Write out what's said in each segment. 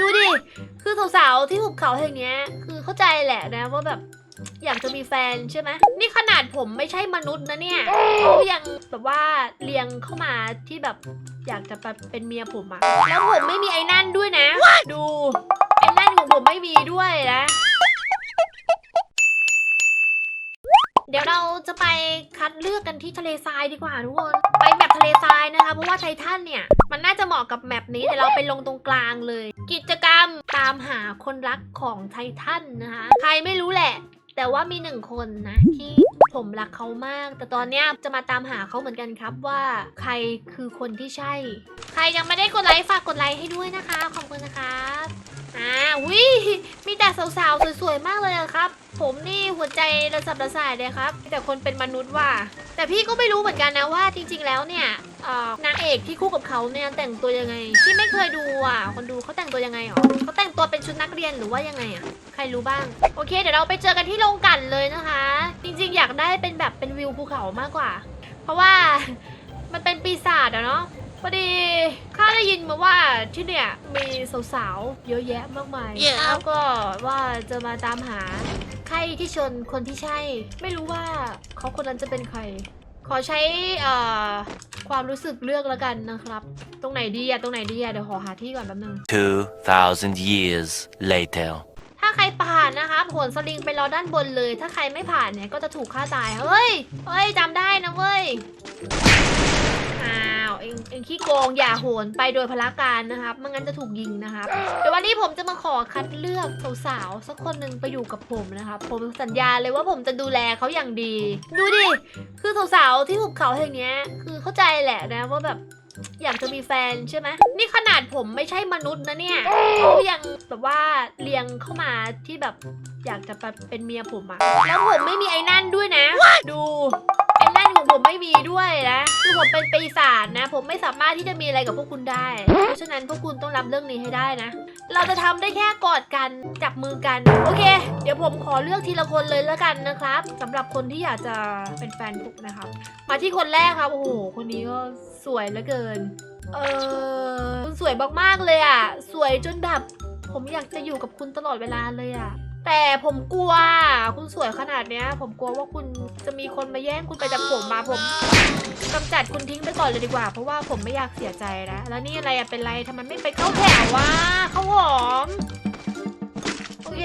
ดูดิ คือสาวๆที่หุบเขาแห่งเนี้ย คือเข้าใจแหละนะว่าแบบอยากจะมีแฟนใช่ไหมนี่ขนาดผมไม่ใช่มนุษย์นะเนี่ยเขายังแบบว่าเลียงเข้ามาที่แบบอยากจะแบบเป็นเมียผมอะแล้วผมไม่มีไอ้นั่นด้วยนะ ดูไอ้นั่นของผมไม่มีด้วยนะ เดี๋ยวเราจะไปคัดเลือกกันที่ทะเลทรายดีกว่าทุกคนไปแมปทะเลทรายนะคะเพราะว่าไททันเนี่ย มันน่าจะเหมาะกับแมปนี้แต่เราไปลงตรงกลางเลย กิจกรรมตามหาคนรักของไททันนะคะ ใครไม่รู้แหละ แต่ว่ามีหนึ่งคนนะที่ผมรักเขามาก แต่ตอนเนี้ยจะมาตามหาเขาเหมือนกันครับว่า ใครคือคนที่ใช่ ใครยังไม่ได้กดไลค์ฝากกดไลค์ให้ด้วยนะคะ ขอบคุณนะครับอ่าวิมีแต่สาวๆสวยๆมากเลยอะครับ ผมนี่หัวใจระสับระส่ายเลยครับ แต่คนเป็นมนุษย์ว่ะแต่พี่ก็ไม่รู้เหมือนกันนะว่าจริง ๆ แล้วเนี่ย อ่อนางเอกที่คู่กับเขาเนี่ยแต่งตัวยังไง ที่ไม่เคยดูอะ คนดูเขาแต่งตัวยังไงหรอเขาแต่งตัวเป็นชุดนักเรียนหรือว่ายังไงอะใครรู้บ้าง โอเค เดี๋ยวเราไปเจอกันที่โรงกลั่นเลยนะคะ จริงๆ อยากได้เป็นแบบเป็นวิวภูเขามากกว่า เพราะว่ามันเป็นปีศาจอะเนาะพอดีข้าได้ยินมาว่าที่เนี่ยมีสาวๆ เยอะแยะมากมาย Yeah. แล้วก็ว่าจะมาตามหาใครที่ชนคนที่ใช่ ไม่รู้ว่าเขาคนนั้นจะเป็นใคร ขอใช้เอ่อ ความรู้สึกเลือกแล้วกันนะครับ ตรงไหนดีอะตรงไหนดีอะเดี๋ยวขอหาที่ก่อนแป๊บนึง 2,000 years later. ถ้าใครผ่านนะคะโหนสลิงไปรอด้านบนเลย ถ้าใครไม่ผ่านเนี่ยก็จะถูกฆ่าตาย เฮ้ย เฮ้ยจำได้นะเว้ย อ้าวเองเองขี้โกงอย่าโหนไปโดยพละการนะครับไม่งั้นจะถูกยิงนะครับเดี๋ยววันนี้ผมจะมาขอคัดเลือกสาวๆสักคนหนึ่งไปอยู่กับผมนะครับผมสัญญาเลยว่าผมจะดูแลเขาอย่างดี ดูดิคือสาวๆที่หุบเขาแห่งเนี้ยคือเข้าใจแหละนะว่าแบบอยากจะมีแฟนใช่ไหมนี่ขนาดผมไม่ใช่มนุษย์นะเนี่ยเขายังแบบว่าเลียงเข้ามาที่แบบอยากจะแบบเป็นเมียผมอะแล้วผมไม่มีไอ้นั่นด้วยนะ ดู ไอ้นั่นของผมไม่มีด้วยนะคือผมเป็นปีศาจนะ ผมไม่สามารถที่จะมีอะไรกับพวกคุณได้ เพราะฉะนั้นพวกคุณต้องรับเรื่องนี้ให้ได้นะ เราจะทำได้แค่กอดกันจับมือกัน โอเค เดี๋ยวผมขอเลือกทีละคนเลยแล้วกันนะครับสำหรับคนที่อยากจะเป็นแฟนผมนะครับ มาที่คนแรกครับโอ้โหคนนี้ก็สวยเหลือเกิน เออคุณสวยมากๆเลยอะ สวยจนแบบผมอยากจะอยู่กับคุณตลอดเวลาเลยอะ แต่ผมกลัว คุณสวยขนาดเนี้ย ผมกลัวว่าคุณจะมีคนมาแย่งคุณไปจากผมมาผมกำจัดคุณทิ้งไปก่อนเลยดีกว่า เพราะว่าผมไม่อยากเสียใจนะ แล้วนี่อะไรอะเป็นไรทำไมไม่ไปเข้าแถววะเข้าหอม โอเค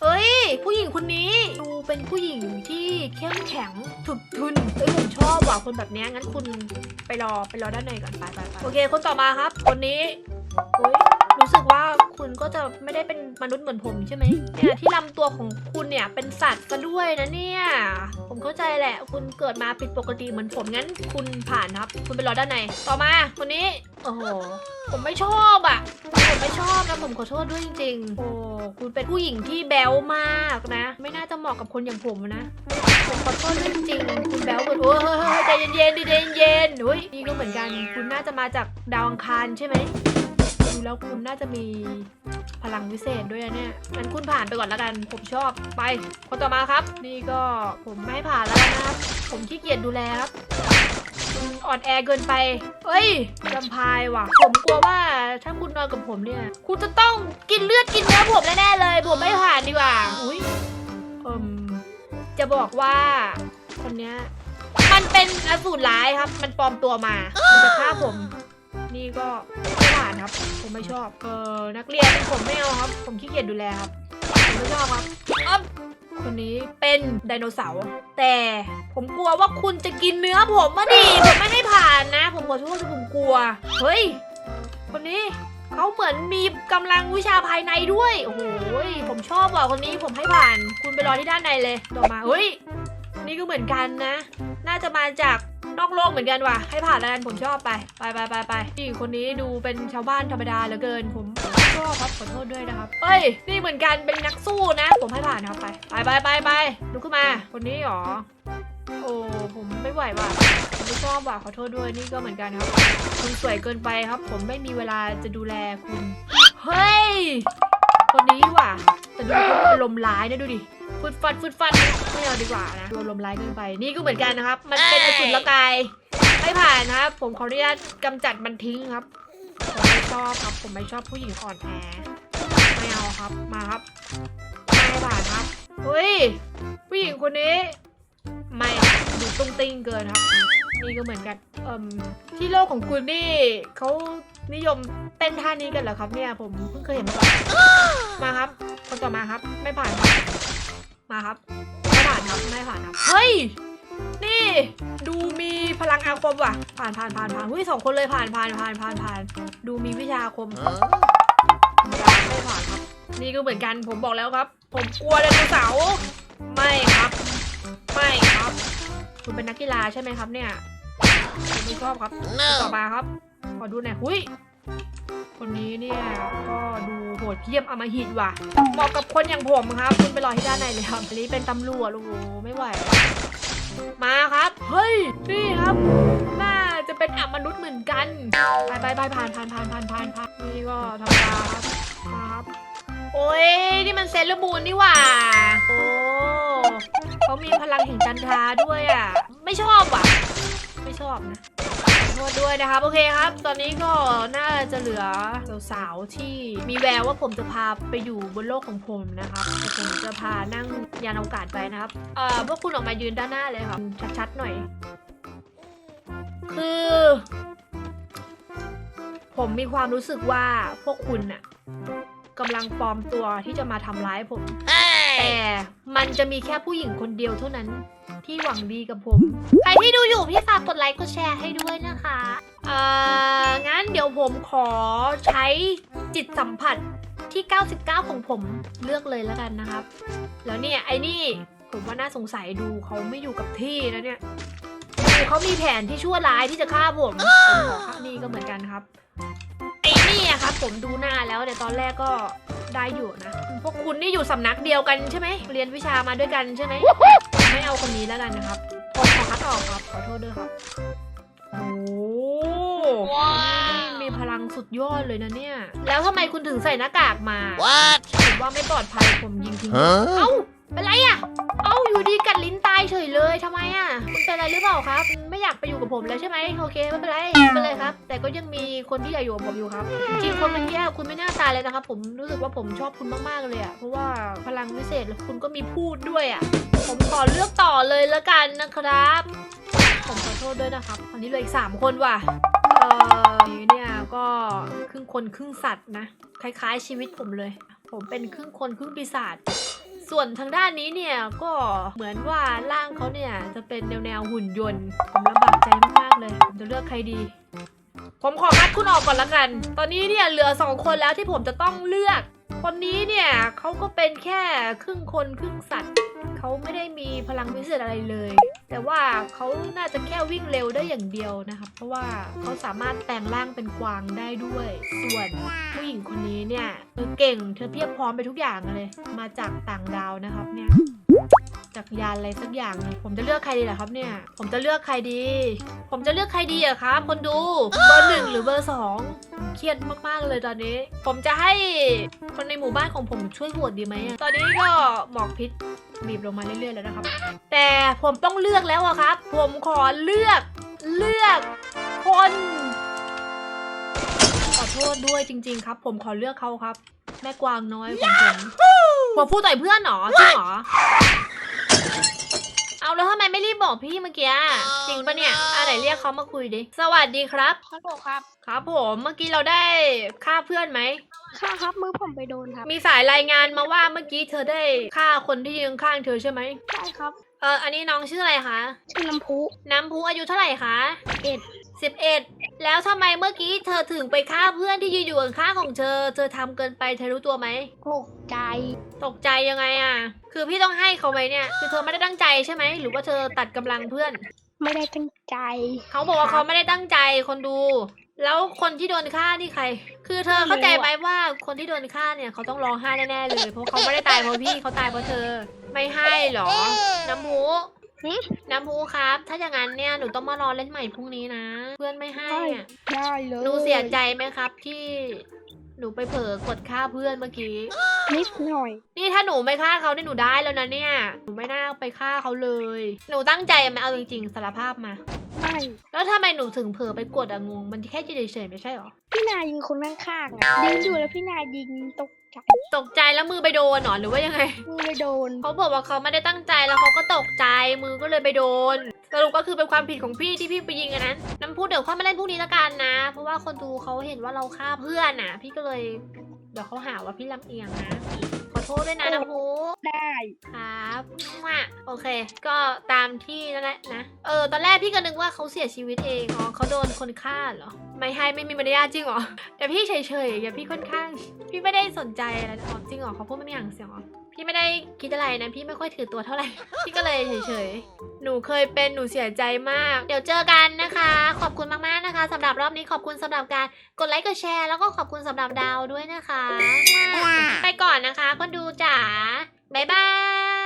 เฮ้ย ผู้หญิงคนนี้ดูเป็นผู้หญิงที่เข้มแข็งถึกทึนเฮ้ยผมชอบว่ะคนแบบเนี้ยงั้นคุณไปรอไปรอด้านในก่อนไปไปไปโอเค คนต่อมาครับ คนนี้โอ้ย สึกว่าคุณก็จะไม่ได้เป็นมนุษย์เหมือนผมใช่ไหมเนี่ยที่ลำตัวของคุณเนี่ยเป็นสัตว์ซะด้วยนะเนี่ย ผมเข้าใจแหละ คุณเกิดมาผิดปกติเหมือนผมงั้น คุณผ่านครับ คุณไปรอด้านใน ต่อมาคนนี้ โอ้โห ผมไม่ชอบอะ ผมไม่ชอบนะผมขอโทษด้วยจริงๆ โอ้ คุณเป็นผู้หญิงที่แบ๊วมากนะ ไม่น่าจะเหมาะกับคนอย่างผมนะ ผมขอโทษด้วยจริงๆคุณแบ๊วเกินโอ้ยเฮ้ยเฮ้ยใจเย็นๆดิใจเย็นๆเฮ้ยนี่ก็เหมือนกัน คุณน่าจะมาจากดาวอังคารใช่ไหม ดูแล้วคุณน่าจะมีพลังวิเศษด้วยนะเนี่ยงั้นคุณผ่านไปก่อนแล้วกัน ผมชอบ ไป คนต่อมาครับ นี่ก็ผมไม่ผ่านแล้วนะครับ ผมขี้เกียจดูแลครับอ่อนแอเกินไป เฮ้ยลำพายว่ะ ผมกลัวว่าถ้าคุณนอนกับผมเนี่ย คุณจะต้องกินเลือดกินเนื้อผมแน่ๆเลย ผมไม่ผ่านดีกว่า อุ้ยเอืมจะบอกว่าคนเนี้ยมันเป็นอสูรร้ายครับ มันปลอมตัวมา มันจะฆ่าผม นี่ก็ ครับ ผมไม่ชอบ เออนักเรียนผมไม่เอาครับ ผมขี้เกียจดูแลครับ ผมไม่ชอบครับอ๊อบคนนี้เป็นไดโนเสาร์ แต่ผมกลัวว่าคุณจะกินเนื้อผมมาดิ ผมไม่ให้ผ่านนะ ผมขอโทษที่ผมกลัว เฮ้ย คนนี้เขาเหมือนมีกำลังวิชาภายในด้วย โอ้โหยผมชอบว่ะคนนี้ผมให้ผ่าน คุณไปรอที่ด้านในเลย ต่อมา เฮ้ย นี่ก็เหมือนกันนะ น่าจะมาจาก นอกโลกเหมือนกันว่ะ ให้ผ่านแล้วกันผมชอบไป ไปไปไปไปนี่คนนี้ดูเป็นชาวบ้านธรรมดาเหลือเกิน ผมชอบครับขอโทษด้วยนะครับเฮ้ย นี่เหมือนกันเป็นนักสู้นะ ผมให้ผ่านครับไป ไปไปไปไปลุกขึ้นมา คนนี้หรอ โอ้ผมไม่ไหวว่ะผมไม่ชอบว่ะขอโทษด้วยนี่ก็เหมือนกันครับ คุณสวยเกินไปครับ ผมไม่มีเวลาจะดูแลคุณ เฮ้ย คนนี้ว่ะแต่ดูเขาอารมร้ายนะดูดิฟึดฟัดฟึดฟัดไม่เอาดีกว่านะดูอารมร้ายเกินไป นี่ก็เหมือนกันนะครับ มันเป็นอสุรกายไม่ผ่านนะครับ ผมขออนุญาตกำจัดมันทิ้งครับ ผมไม่ชอบครับผมไม่ชอบผู้หญิงอ่อนแอไม่เอาครับมาครับไม่ผ่านครับเฮ้ยผู้หญิงคนนี้ ไม่ดูตุ้งติ้งเกินครับนี่ก็เหมือนกันเอ่มที่โลกของคุณนี่เขา นิยมเต้นท่านี้กันเหรอครับเนี่ยผมเพิ่งเคยเห็นมาก่อนมาครับ คนต่อมาครับ ไม่ผ่านครับมาครับไม่ผ่านครับไม่ผ่านครับเฮ้ยนี่ดูมีพลังอาคมว่ะ ผ่านผ่านผ่านผ่านเฮ้ยสองคนเลยผ่านผ่านผ่านผ่านผ่านดูมีวิชาอาคมธรรมดาไม่ผ่านครับ นี่ก็เหมือนกันผมบอกแล้วครับ ผมกลัวไดโนเสาร์ไม่ครับ ไม่ครับ คุณเป็นนักกีฬาใช่ไหมครับเนี่ยผมไม่ชอบครับ ต่อมาครับ ขอดูหน่อยหุยคนนี้เนี่ยก็ดูโหดเยี่ยมอำมหิตว่ะ เหมาะกับคนอย่างผมครับ คุณไปรอที่ด้านในเลยครับอันนี้เป็นตำรวจโอ้โหไม่ไหวมาครับ เฮ้ย นี่ครับน่าจะเป็นอับมนุษย์เหมือนกันไปไปไปผ่านผ่านผ่านผ่านผ่านผ่านนี่ก็ธรรมดาครับมาครับ โอ้ยนี่มันเซเลอร์มูนนี่หว่า โอ้เขามีพลังแห่งจันทราด้วยอะ ไม่ชอบว่ะ ไม่ชอบนะ ขอโทษด้วยนะครับ โอเคครับ ตอนนี้ก็น่าจะเหลือสาวๆที่มีแววว่าผมจะพาไปอยู่บนโลกของผมนะครับผมจะพานั่งยานอวกาศไปนะครับเอ่อพวกคุณออกมายืนด้านหน้าเลยครับชัดๆหน่อย คือ ผมมีความรู้สึกว่าพวกคุณน่ะกำลังปลอมตัวที่จะมาทำร้ายผม แต่มันจะมีแค่ผู้หญิงคนเดียวเท่านั้นที่หวังดีกับผม ใครที่ดูอยู่พี่ฝากกดไลค์กดแชร์ให้ด้วยนะคะเอ่องั้นเดี๋ยวผมขอใช้จิตสัมผัสที่ 99 ของผมเลือกเลยแล้วกันนะครับ แล้วเนี่ยไอ้นี่ผมว่าน่าสงสัยดูเขาไม่อยู่กับที่นะเนี่ยดูเขามีแผนที่ชั่วร้ายที่จะฆ่าผมผมขอฆ่านี่ก็เหมือนกันครับ ไอ้นี่อะครับ ผมดูหน้าแล้วเนี่ยตอนแรกก็ ได้อยู่นะ พวกคุณนี่อยู่สำนักเดียวกันใช่ไหม เรียนวิชามาด้วยกันใช่ไหม ไม่เอาคนนี้แล้วกันนะครับผมขอคัดออกครับ ขอโทษด้วยครับ โอ้มีพลังสุดยอดเลยนะเนี่ย แล้วทำไมคุณถึงใส่หน้ากากมา What? ผมว่าไม่ปลอดภัยผมยิงทิ้งฮะเอ้า เป็นไรอะเอ้า อยู่ดีกัดลิ้นตายเฉยเลยทำไมอะคุณเป็นอะไรหรือเปล่าครับ ไม่อยากไปอยู่กับผมแล้วใช่ไหมโอเคไม่เป็นไรไม่เป็นไรครับ แต่ก็ยังมีคนที่อยากอยู่กับผมอยู่ครับ จริงคนเมื่อกี้คุณไม่น่าตายเลยนะครับ ผมรู้สึกว่าผมชอบคุณมากๆเลยอะเพราะว่าพลังวิเศษแล้วคุณก็มีพูดด้วยอะผมขอเลือกต่อเลยละกันนะครับ ผมขอโทษด้วยนะครับตอนนี้เหลยอีกสามคนว่ะเออเนี่ยก็ครึ่งคนครึ่งสัตว์นะ คล้ายๆชีวิตผมเลย ผมเป็นครึ่งคนครึ่งปีศาจ ส่วนทางด้านนี้เนี่ยก็เหมือนว่าร่างเขาเนี่ยจะเป็นแนวแนวหุ่นยนต์ผมลำบากใจมากๆเลยผมจะเลือกใครดี ผมขอคัดคุณออกก่อนละกัน ตอนนี้เนี่ยเหลือสองคนแล้วที่ผมจะต้องเลือก คนนี้เนี่ยเขาก็เป็นแค่ครึ่งคนครึ่งสัตว์ เขาไม่ได้มีพลังพิเศษอะไรเลย แต่ว่าเขาน่าจะแค่วิ่งเร็วได้อย่างเดียวนะครับ เพราะว่าเขาสามารถแปลงร่างเป็นกวางได้ด้วย ส่วนผู้หญิงคนนี้เนี่ยเธอเก่งเธอเพียบพร้อมไปทุกอย่างเลย มาจากต่างดาวนะครับเนี่ย จากยานอะไรสักอย่างหนึงผมจะเลือกใครดีล่ะครับเนี่ย ผมจะเลือกใครดี ผมจะเลือกใครดีอะครับคนดูเบอร์หนึ่งหรือเบอร์สองผมเครียดมากๆเลยตอนนี้ ผมจะให้คนในหมู่บ้านของผมช่วยโหวตดีไหมอะตอนนี้ก็หมอกพิษบีบลงมาเรื่อยๆแล้วนะครับ แต่ผมต้องเลือกแล้วอะครับ ผมขอเลือกเลือกคนขอโทษด้วยจริง ๆ ครับ ผมขอเลือกเขาครับ แม่กวางน้อยของผมผมพูดต่อยเพื่อนเหรอจริงเหรอ เอาแล้วทำไมไม่รีบบอกพี่เมื่อกี้อะจริงปะเนี่ยอะไหนเรียกเขามาคุยดิ สวัสดีครับ ฮัลโหลครับ ครับผมเมื่อกี้เราได้ฆ่าเพื่อนไหม ค่ะครับมือผมไปโดนครับ มีสายรายงานมาว่าเมื่อกี้เธอได้ฆ่าคนที่ยืนข้างเธอใช่ไหมใช่ครับ เอออันนี้น้องชื่ออะไรคะ ชื่อน้ำพุน้ำพุอายุเท่าไหร่คะ เอ็ด สิบเอ็ดแล้วทำไมเมื่อกี้เธอถึงไปฆ่าเพื่อนที่ยืนอยู่ข้างๆของเธอ เธอทำเกินไปเธอรู้ตัวไหม ตกใจ ตกใจยังไงอะ คือพี่ต้องให้เขาไหมเนี่ย คือเธอไม่ได้ตั้งใจใช่ไหม หรือว่าเธอตัดกำลังเพื่อน ไม่ได้ตั้งใจ เขาบอกว่าเขาไม่ได้ตั้งใจคนดู แล้วคนที่โดนฆ่านี่ใคร คือเธอเข้าใจไหมว่าคนที่โดนฆ่าเนี่ยเขาต้องร้องไห้แน่ๆเลย เพราะเขาไม่ได้ตายเพราะพี่เขาตายเพราะเธอ ไม่ให้หรอ น้ำหูหึ น้ำหูครับ ถ้าอย่างนั้นเนี่ยหนูต้องมารอเล่นใหม่พรุ่งนี้นะ เพื่อนไม่ให้อะได้เลยหนูเสียใจไหมครับที่หนูไปเผลอกดฆ่าเพื่อนเมื่อกี้ไนิดหน่อย นี่ถ้าหนูไม่ฆ่าเขาเนี่ยหนูได้แล้วนะเนี่ย หนูไม่น่าไปฆ่าเขาเลย หนูตั้งใจไหมเอาจริงๆสารภาพมาไม่แล้วทำไมหนูถึงเผลอไปกดอะงง มันแค่เฉยๆไม่ใช่หรอ พี่นายยิงคนข้างๆอะยิงอยู่แล้วพี่นายยิงตกใจตกใจแล้วมือไปโดนเหรอหรือว่ายังไง มือเลยโดน เขาบอกว่าเขาไม่ได้ตั้งใจแล้วเขาก็ตกใจมือก็เลยไปโดน สรุปก็คือเป็นความผิดของพี่ที่พี่ไปยิงอันนั้นน้ำพูดเดี๋ยวค่อยมาเล่นพรุ่งนี้ละกันนะ เพราะว่าคนดูเขาเห็นว่าเราฆ่าเพื่อนน่ะ พี่ก็เลยเดี๋ยวเขาหาว่าพี่ลำเอียงนะ ขอโทษด้วยนะน้ำพูได้ ครับว่าโอเค ก็ตามที่นั่นแหละนะ เออ ตอนแรกพี่ก็นึกว่าเขาเสียชีวิตเอง อ๋อเขาโดนคนฆ่าเหรอ ไม่ให้ไม่มีมารยาทจริงเหรอ แต่พี่เฉยๆอย่าพี่ค่อนข้าง พี่ไม่ได้สนใจอะไรอ๋อจริงเหรอเขาพูดไม่มีอย่างเสียงเหรอ พี่ไม่ได้คิดอะไรนะ พี่ไม่ค่อยถือตัวเท่าไหร่ พี่ก็เลยเฉยๆ หนูเคยเป็นหนูเสียใจมาก เดี๋ยวเจอกันนะคะ ขอบคุณมากๆนะคะสำหรับรอบนี้ขอบคุณสำหรับการกดไลค์กดแชร์แล้วก็ขอบคุณสำหรับดาวด้วยนะคะ ไปก่อนนะคะคนดูจ๋าบ๊ายบาย